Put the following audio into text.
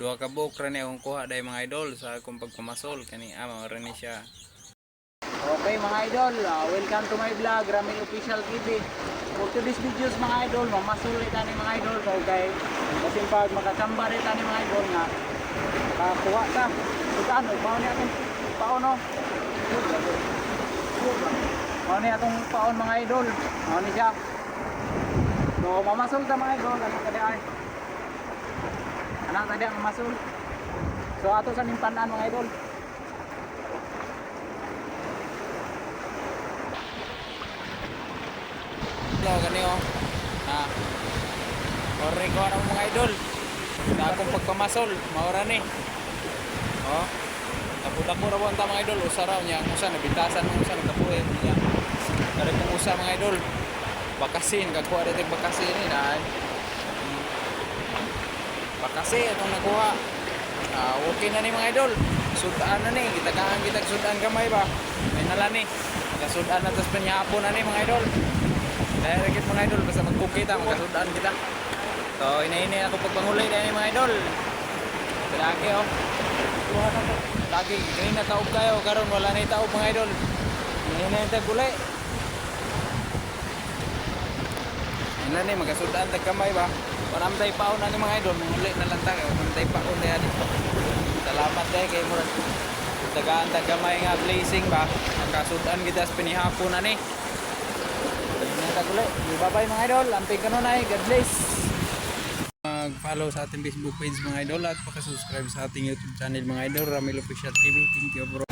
duha ka book ra ni akong kuha dai mga idol sa akong pagpamasol kani ama ra ni siya Okay mga idol, uh, welcome to my vlog, Ramil Official TV. For today's videos mga idol, mamasul ita ni mga idol kay kay kasi pag makachamba ita ni mga idol nga makakuha ta. Sudan, mao ni atong paon no. Mao ni atong paon mga idol. Mao ni siya. So mamasul ta mga idol, ano kada ay. Anak tadi ang mamasul. So ato sa nimpanan mga idol. Hello, gani oh. Ha. Ore ko ang mga idol. Sa akong pagpamasol, maura ni. Oh. Tapo-tapo ra ta mga idol, usa raw niya, usa nabitasan ng usa nagkapuhe niya. Kare kong usa mga idol. Bakasin, kagkuha dito bakasin ni na. Bakasi atong nakuha. Ah, okay na ni mga idol. Sudan na ni, kita kaan kita sudan gamay ba. May nalani. Kasudan na tas panyapon na ni mga idol. Dahil rekit mga idol, basta mag-cook kita, magkasudaan kita. So, inaini ako pagpangulay dahil mga idol. Lagi oh. Lagi, kanina taob kayo, karon wala na taob mga idol. Inaini na yung gulay. Ina ni, magkasudaan tag kamay ba? Waram tayo paon na ni mga idol, muli na lang tayo. Waram tayo paon na yan. Salamat tayo kay Murad. Tagaan tag kamay nga blazing ba? Magkasudaan kita sa pinihapon na ni. Bye-bye mga idol. Amping kanunay. God bless. Mag-follow sa ating Facebook page mga idol at pakasubscribe sa ating YouTube channel mga idol. Ramil Official TV. Thank you bro.